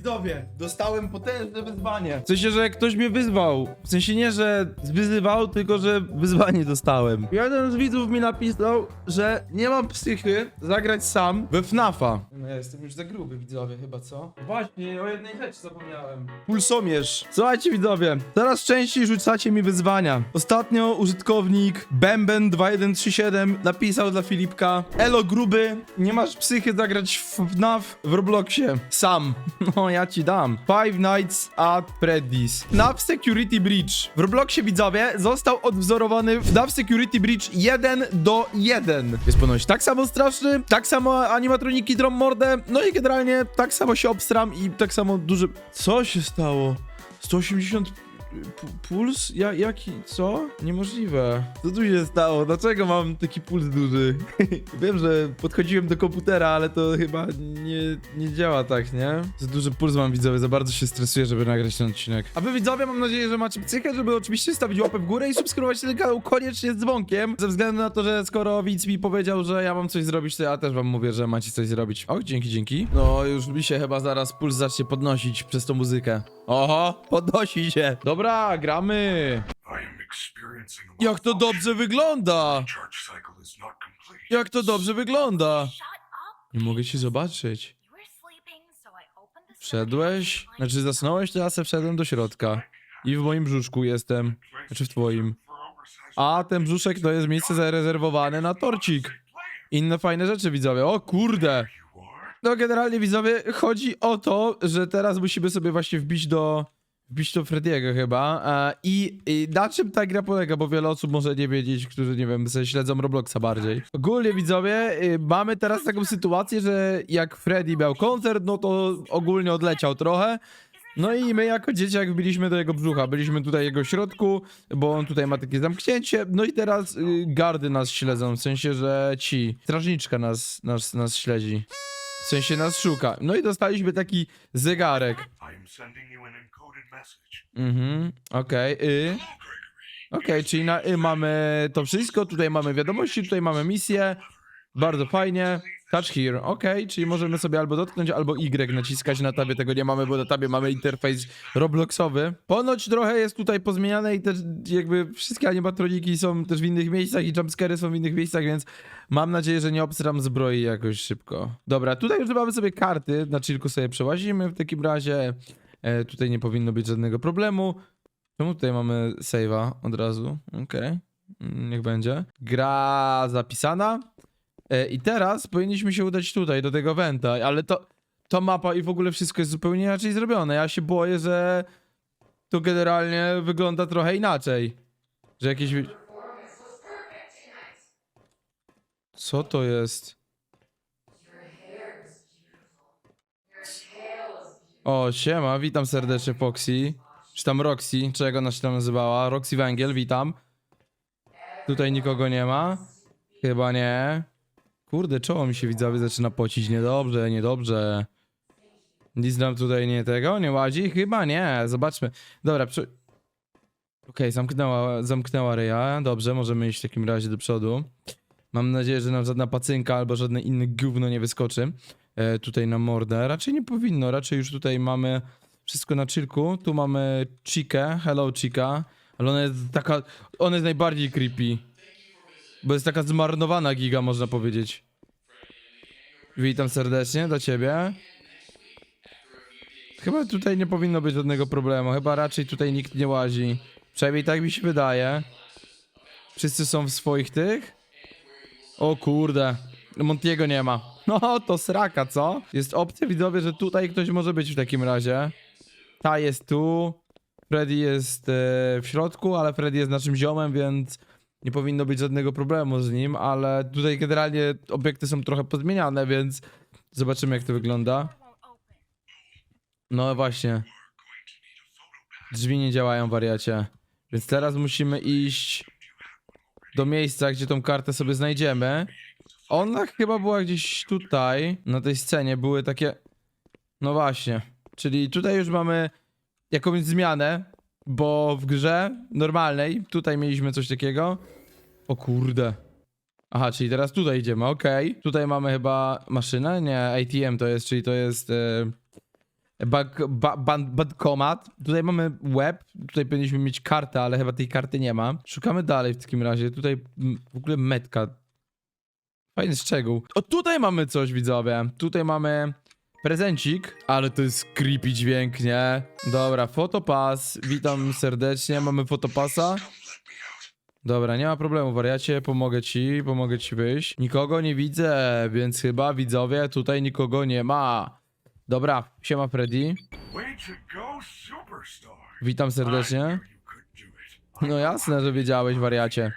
Widzowie, dostałem potężne wyzwanie. W sensie, że ktoś mnie wyzwał. W sensie nie, że wyzywał, tylko że wyzwanie dostałem. Jeden z widzów mi napisał, że nie mam psychy zagrać sam we FNAFa. No ja jestem już za gruby, widzowie, chyba co? Właśnie, o jednej rzeczy zapomniałem. Pulsomierz. Słuchajcie, widzowie, coraz częściej rzucacie mi wyzwania. Ostatnio użytkownik Bemben2137 napisał dla Filipka Elo gruby, nie masz psychy zagrać w FNAF w Robloxie. Sam. No, ja ci dam. Five Nights at Freddy's. FNAF Security Breach. W Robloxie, widzowie, został odwzorowany FNAF Security Breach 1 do 1. Jest ponoć tak samo straszny, tak samo animatroniki drą mordę, no i generalnie tak samo się obstram i tak samo duży... Co się stało? 180 P- puls? Ja, jaki? Co? Niemożliwe. Co tu się stało? Dlaczego mam taki puls duży? Wiem, że podchodziłem do komputera, ale to chyba nie, nie działa tak, nie? Za duży puls mam widzowie, za bardzo się stresuję, żeby nagrać ten odcinek. A wy widzowie, mam nadzieję, że macie psychę, żeby oczywiście stawić łapę w górę i subskrybować ten kanał koniecznie z dzwonkiem, ze względu na to, że skoro widz mi powiedział, że ja mam coś zrobić, to ja też wam mówię, że macie coś zrobić. O, dzięki, dzięki. No, już mi się chyba zaraz puls zacznie podnosić przez tą muzykę. Oho, podnosi się. Dobra, gramy. I am experiencing a Jak to dobrze wygląda! Jak to dobrze wygląda! Nie mogę ci zobaczyć. Wszedłeś? Znaczy zasnąłeś, to ja se wszedłem do środka. I w moim brzuszku jestem. Znaczy w twoim. A ten brzuszek to jest miejsce zarezerwowane na torcik. Inne fajne rzeczy widzowie. O kurde! No generalnie widzowie, chodzi o to, że teraz musimy sobie właśnie wbić do... Wbić do Frediego chyba. E, I, I na czym ta gra polega, bo wiele osób może nie wiedzieć, którzy, nie wiem, śledzą Robloxa bardziej. Ogólnie widzowie, y, mamy teraz taką sytuację, że jak Freddy miał koncert, no to ogólnie odleciał trochę. No i my jako dzieciak wbiliśmy do jego brzucha, byliśmy tutaj jego środku, bo on tutaj ma takie zamknięcie, no i teraz y, gardy nas śledzą, w sensie, że ci, strażniczka nas, nas, nas śledzi. W sensie nas szuka. No i dostaliśmy taki zegarek. Mhm, okej, y. Okej, czyli na y mamy to wszystko, tutaj mamy wiadomości, tutaj mamy misję. Bardzo fajnie. Touch here, okej, czyli możemy sobie albo dotknąć, albo Y naciskać na tabie, tego nie mamy, bo na tabie mamy interfejs Robloxowy. Ponoć trochę jest tutaj pozmieniane i też jakby wszystkie animatroniki są też w innych miejscach i jumpscary są w innych miejscach, więc mam nadzieję, że nie obsram zbroi jakoś szybko. Dobra, tutaj już mamy sobie karty, na chillku sobie przełazimy w takim razie. E, tutaj nie powinno być żadnego problemu. Czemu tutaj mamy save'a od razu? Okej, Mm, niech będzie. Gra zapisana. E, I teraz powinniśmy się udać tutaj, do tego Venta, ale to, to mapa i w ogóle wszystko jest zupełnie inaczej zrobione. Ja się boję, że to generalnie wygląda trochę inaczej. Że jakieś... Co to jest? O, siema, witam serdecznie Foxy. Czy tam Roxy, czy jak ona się tam nazywała? Roxy Węgiel, witam. Tutaj nikogo nie ma? Chyba nie. Kurde, czoło mi się widzowie zaczyna pocić. Niedobrze, niedobrze. Nic nam tutaj nie tego, nie ładzi? Chyba nie, zobaczmy. Dobra, przy... Okej, zamknęła, zamknęła ryja. Dobrze, możemy iść w takim razie do przodu. Mam nadzieję, że nam żadna pacynka albo żadne inne gówno nie wyskoczy e, tutaj na mordę. Raczej nie powinno, raczej już tutaj mamy wszystko na chillku. Tu mamy Chikę, hello Chica, ale ona jest taka, ona jest najbardziej creepy. Bo jest taka zmarnowana giga, można powiedzieć. Witam serdecznie do ciebie. Chyba tutaj nie powinno być żadnego problemu. Chyba raczej tutaj nikt nie łazi. Przynajmniej tak mi się wydaje. Wszyscy są w swoich tych? O kurde. Montiego nie ma. No to sraka, co? Jest opcja widzowie, że tutaj ktoś może być w takim razie. Ta jest tu. Freddy jest e, w środku, ale Freddy jest naszym ziomem, więc nie powinno być żadnego problemu z nim, ale tutaj generalnie obiekty są trochę pozmieniane, więc zobaczymy jak to wygląda. No właśnie. Drzwi nie działają, wariacie. Więc teraz musimy iść do miejsca, gdzie tą kartę sobie znajdziemy. Ona chyba była gdzieś tutaj, na tej scenie. Były takie... No właśnie. Czyli tutaj już mamy jakąś zmianę, bo w grze normalnej tutaj mieliśmy coś takiego. O kurde. Aha, czyli teraz tutaj idziemy, okej. Tutaj mamy chyba maszynę? Nie, ATM to jest, czyli to jest... E Bank, ba, ban, bankomat. Tutaj mamy web. Tutaj powinniśmy mieć kartę, ale chyba tej karty nie ma. Szukamy dalej w takim razie. Tutaj w ogóle metka. Fajny szczegół. O, tutaj mamy coś, widzowie. Tutaj mamy prezencik, ale to jest creepy dźwięk, nie? Dobra, fotopas. Witam serdecznie. Mamy fotopasa. Dobra, nie ma problemu, wariacie. Pomogę ci, pomogę ci wyjść. Nikogo nie widzę, więc chyba widzowie tutaj nikogo nie ma. Dobra, siema Freddy. Witam serdecznie. No jasne, że wiedziałeś, wariacie.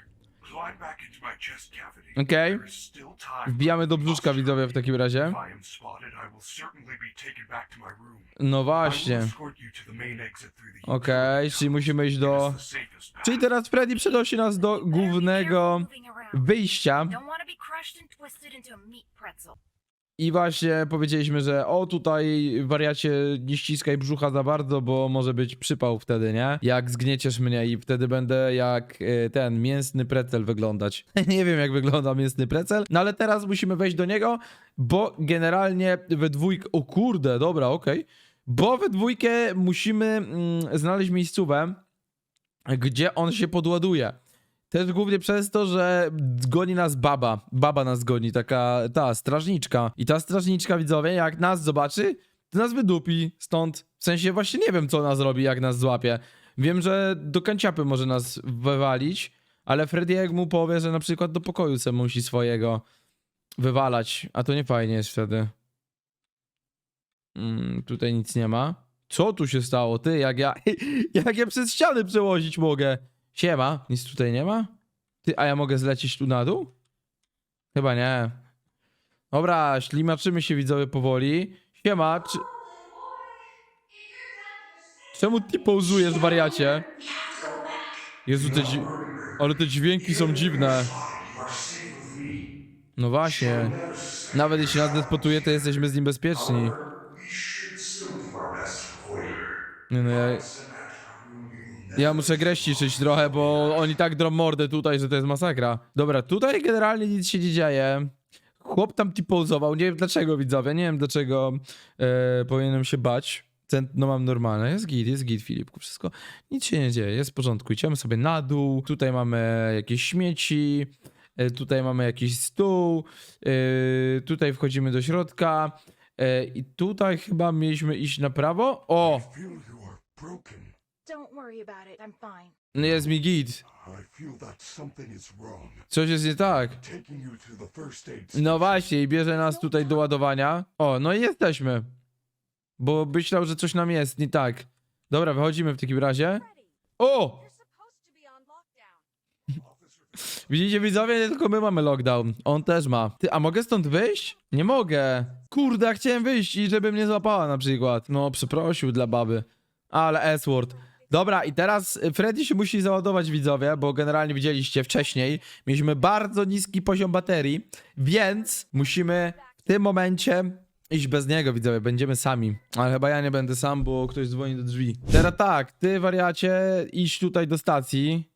Okej. Wbijamy do brzuszka, widzowie, w takim razie. No właśnie. Okej, czyli musimy iść do... Czyli teraz Freddy przenosi nas do głównego wyjścia. Don't want to be crushed and twisted into a meat pretzel. I właśnie powiedzieliśmy, że o tutaj wariacie nie ściskaj brzucha za bardzo, bo może być przypał wtedy, nie? Jak zgnieciesz mnie i wtedy będę jak e, ten mięsny precel wyglądać. nie wiem jak wygląda mięsny precel, no ale teraz musimy wejść do niego, bo generalnie we dwójkę... O kurde, dobra, okej. Bo we dwójkę musimy mm, znaleźć miejscówę, gdzie on się podładuje. Też głównie przez to, że goni nas baba. Baba nas goni, taka ta strażniczka. I ta strażniczka, widzowie, jak nas zobaczy, to nas wydupi stąd. W sensie właśnie nie wiem, co ona zrobi, jak nas złapie. Wiem, że do kanciapy może nas wywalić, ale Freddy jak mu powie, że na przykład do pokoju se musi swojego wywalać, a to nie fajnie jest wtedy. Mm, tutaj nic nie ma. Co tu się stało? Ty, jak ja, jak ja przez ściany przełozić mogę? Siema, nic tutaj nie ma? Ty, a ja mogę zlecieć tu na dół? Chyba nie. Dobra, ślimaczymy się widzowie powoli. Siema, czy... Czemu ty pauzujesz, wariacie? Jezu, te dzi... Ale te dźwięki są dziwne. No właśnie. Nawet jeśli nas despotuje, to jesteśmy z nim bezpieczni. Nie no, ja... Ja muszę grę trochę, bo oni tak drą mordę tutaj, że to jest masakra. Dobra, tutaj generalnie nic się nie dzieje. Chłop tam tipouzował, nie wiem dlaczego widzowie, nie wiem dlaczego e, powinienem się bać. Tętno mam normalne, jest git, jest git Filipku, wszystko, nic się nie dzieje, jest w porządku. Idziemy sobie na dół, tutaj mamy jakieś śmieci, e, tutaj mamy jakiś stół, e, tutaj wchodzimy do środka e, i tutaj chyba mieliśmy iść na prawo. O, I feel you are broken. Don't worry about it. I'm fine. no jest mi git, I feel that something is wrong. coś jest nie tak. Taking you to the first aid No właśnie, i bierze nas tutaj do ładowania. O, no i jesteśmy. Bo myślał, że coś nam jest nie tak. Dobra, wychodzimy w takim razie. O! Widzicie widzowie, nie tylko my mamy lockdown. On też ma. Ty, a mogę stąd wyjść? Nie mogę. Kurde, chciałem wyjść i żeby mnie złapała na przykład. No, przeprosił dla baby. Ale S-word. Dobra, i teraz y, Freddy się musi załadować, widzowie, bo generalnie widzieliście wcześniej, mieliśmy bardzo niski poziom baterii, więc musimy w tym momencie iść bez niego, widzowie, będziemy sami. Ale chyba ja nie będę sam, bo ktoś dzwoni do drzwi. Teraz tak, ty wariacie, idź tutaj do stacji.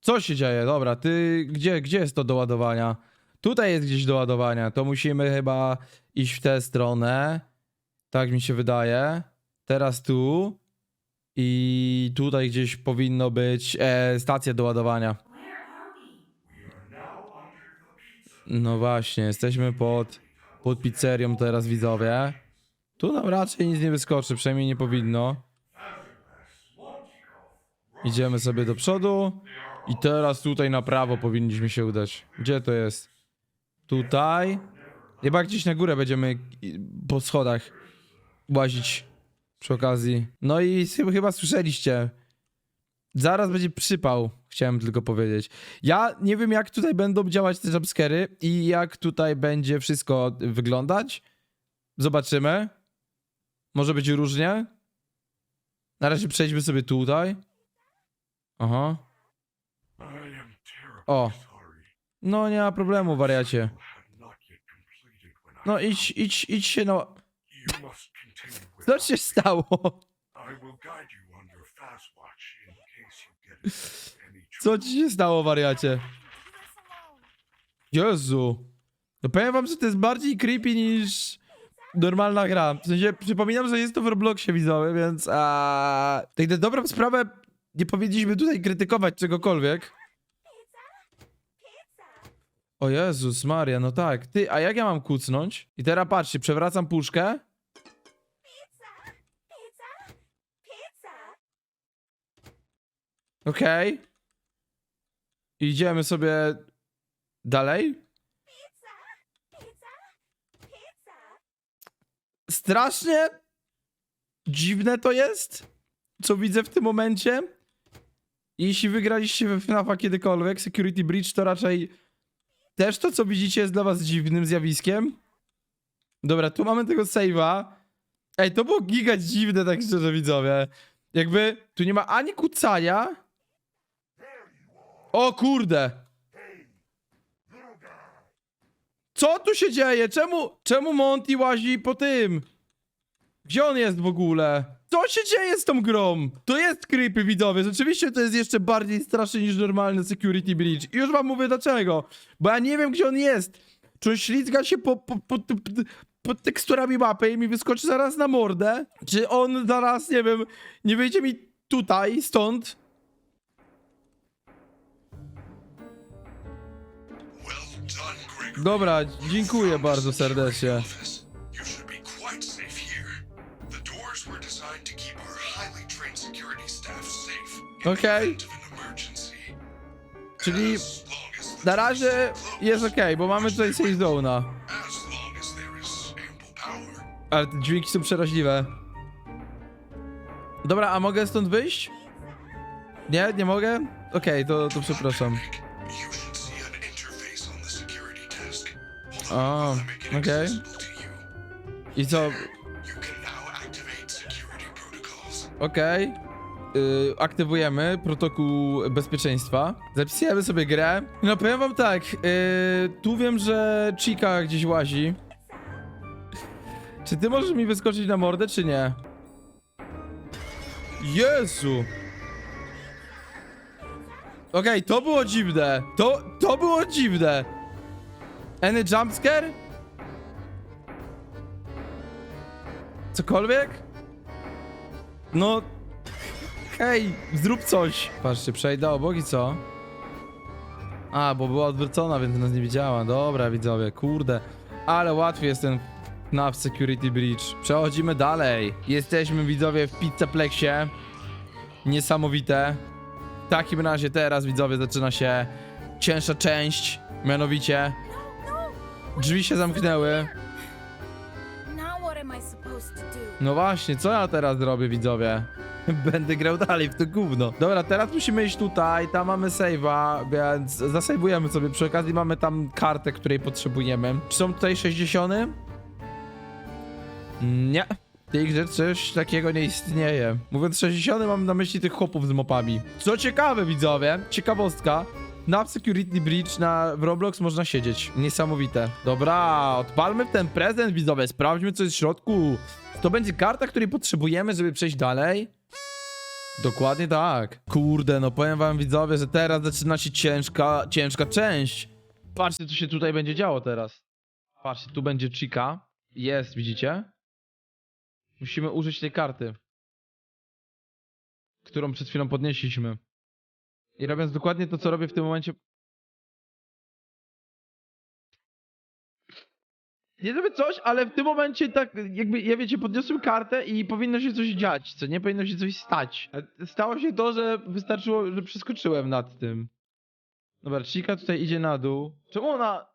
Co się dzieje? Dobra, ty, gdzie, gdzie jest to do ładowania? Tutaj jest gdzieś do ładowania, to musimy chyba iść w tę stronę. Tak mi się wydaje. Teraz tu. I tutaj gdzieś powinno być e, stacja do ładowania. No właśnie, jesteśmy pod, pod pizzerią teraz, widzowie. Tu nam raczej nic nie wyskoczy, przynajmniej nie powinno. Idziemy sobie do przodu. I teraz tutaj na prawo powinniśmy się udać. Gdzie to jest? Tutaj. Chyba gdzieś na górę będziemy po schodach łazić przy okazji. No i chyba, słyszeliście. Zaraz będzie przypał, chciałem tylko powiedzieć. Ja nie wiem, jak tutaj będą działać te jumpscary i jak tutaj będzie wszystko wyglądać. Zobaczymy. Może być różnie. Na razie przejdźmy sobie tutaj. Aha. O. No nie ma problemu, wariacie. No idź, idź, idź się no... Co się stało? Co ci się stało, wariacie? Jezu. No powiem wam, że to jest bardziej creepy niż... normalna gra. W sensie, przypominam, że jest to w Robloxie widzowie, więc a... Tak na dobrą sprawę nie powinniśmy tutaj krytykować czegokolwiek. O Jezus Maria, no tak. Ty, a jak ja mam kucnąć? I teraz patrzcie, przewracam puszkę. Okej. Idziemy sobie dalej. Strasznie dziwne to jest, co widzę w tym momencie. Jeśli wygraliście we FNAFa kiedykolwiek, Security Breach, to raczej też to, co widzicie, jest dla was dziwnym zjawiskiem. Dobra, tu mamy tego save'a. Ej, to było giga dziwne, tak szczerze, widzowie. Jakby, tu nie ma ani kucania. O kurde! Co tu się dzieje? Czemu, czemu Monty łazi po tym? Gdzie on jest w ogóle? Co się dzieje z tą grą? To jest creepy, widzowie. Rzeczywiście to jest jeszcze bardziej straszne niż normalny Security Breach. I już wam mówię dlaczego. Bo ja nie wiem, gdzie on jest. Czy on ślizga się po, po, po, po, pod teksturami mapy i mi wyskoczy zaraz na mordę? Czy on zaraz, nie wiem, nie wyjdzie mi tutaj, stąd? Okay. event of an emergency. Czyli na razie jest okej, bo mamy tutaj safe zone'a. Ale te dźwięki są przeraźliwe. Dobra, a mogę stąd wyjść? Nie, nie mogę? Okej, to, to przepraszam. O, okej. I co? Okej. Yy, aktywujemy protokół bezpieczeństwa. Zapisujemy sobie grę. No powiem wam tak, yy, tu wiem, że Chica gdzieś łazi. Czy ty możesz mi wyskoczyć na mordę, czy nie? Jezu! Okej, to było dziwne. To, to było dziwne. Any jumpscare? Cokolwiek? No, Hej, zrób coś. Patrzcie, przejdę obok i co? A, bo była odwrócona, więc nas nie widziała. Dobra, widzowie, kurde. Ale łatwy jest ten FNAF Security Breach. Przechodzimy dalej. Jesteśmy, widzowie, w Pizzaplexie. Niesamowite. W takim razie teraz, widzowie, zaczyna się cięższa część. Mianowicie drzwi się zamknęły. No właśnie, co ja teraz zrobię, widzowie? Będę grał dalej w to gówno. Dobra, teraz musimy iść tutaj, tam mamy save'a, więc zasejwujemy sobie. Przy okazji mamy tam kartę, której potrzebujemy. Czy są tutaj 60? Nie. W tej grze coś takiego nie istnieje. Mówiąc 60, mam na myśli tych chłopów z mopami. Co ciekawe, widzowie, ciekawostka. Na Security Breach na, w Roblox można siedzieć. Niesamowite. Dobra, odpalmy ten prezent, widzowie. Sprawdźmy, co jest w środku. To będzie karta, której potrzebujemy, żeby przejść dalej? Dokładnie tak. Kurde, no powiem wam widzowie, że teraz zaczyna się ciężka, ciężka część. Patrzcie, co się tutaj będzie działo teraz. Patrzcie, tu będzie Chica. Jest, widzicie? Musimy użyć tej karty. Którą przed chwilą podnieśliśmy. I robiąc dokładnie to, co robię w tym momencie... Nie żeby coś, ale w tym momencie tak jakby, ja wiecie, podniosłem kartę i powinno się coś dziać, co nie? Powinno się coś stać. A Stało się to, że wystarczyło, że przeskoczyłem nad tym. Dobra, Chica tutaj idzie na dół. Czemu ona...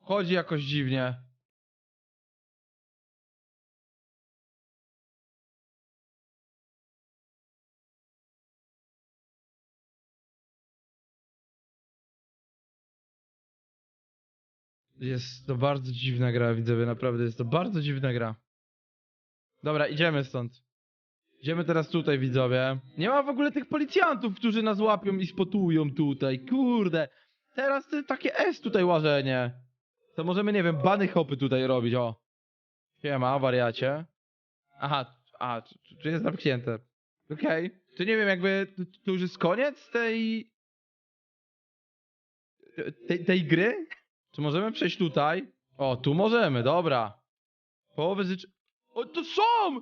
Chodzi jakoś dziwnie. Jest to bardzo dziwna gra, widzowie, naprawdę jest to bardzo dziwna gra. Dobra, idziemy stąd. Idziemy teraz tutaj, widzowie. Nie ma w ogóle tych policjantów, którzy nas łapią i spotują tutaj. Kurde. Teraz to takie S tutaj łażenie. To możemy, nie wiem, bany hopy tutaj robić, o. Siema, wariacie. Aha, a, tu, jest zamknięte. Okej. To nie wiem, jakby, to już jest koniec tej... Tej, tej gry? Czy możemy przejść tutaj? O, tu możemy, dobra. Połowy życz... O, to są!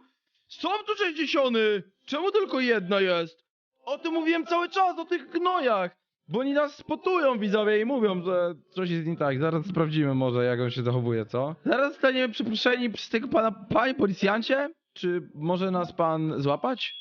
Są tu 60! Czemu tylko jedna jest? O tym mówiłem cały czas, o tych gnojach! Bo oni nas spotują widzowie i mówią, że coś jest nie tak. Zaraz sprawdzimy może, jak on się zachowuje, co? Zaraz zostaniemy przeproszeni przez tego pana, panie policjancie? Czy może nas pan złapać?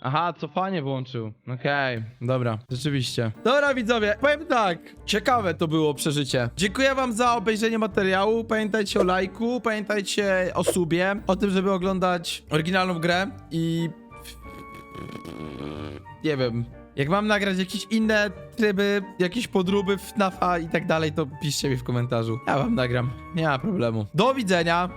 Aha, cofanie włączył. Okej, dobra, rzeczywiście. Dobra, widzowie, powiem tak. Ciekawe to było przeżycie. Dziękuję wam za obejrzenie materiału. Pamiętajcie o lajku, pamiętajcie o subie, o tym, żeby oglądać oryginalną grę i... Nie wiem. Jak mam nagrać jakieś inne tryby, jakieś podróby FNAFa i tak dalej, to piszcie mi w komentarzu. Ja wam nagram. Nie ma problemu. Do widzenia.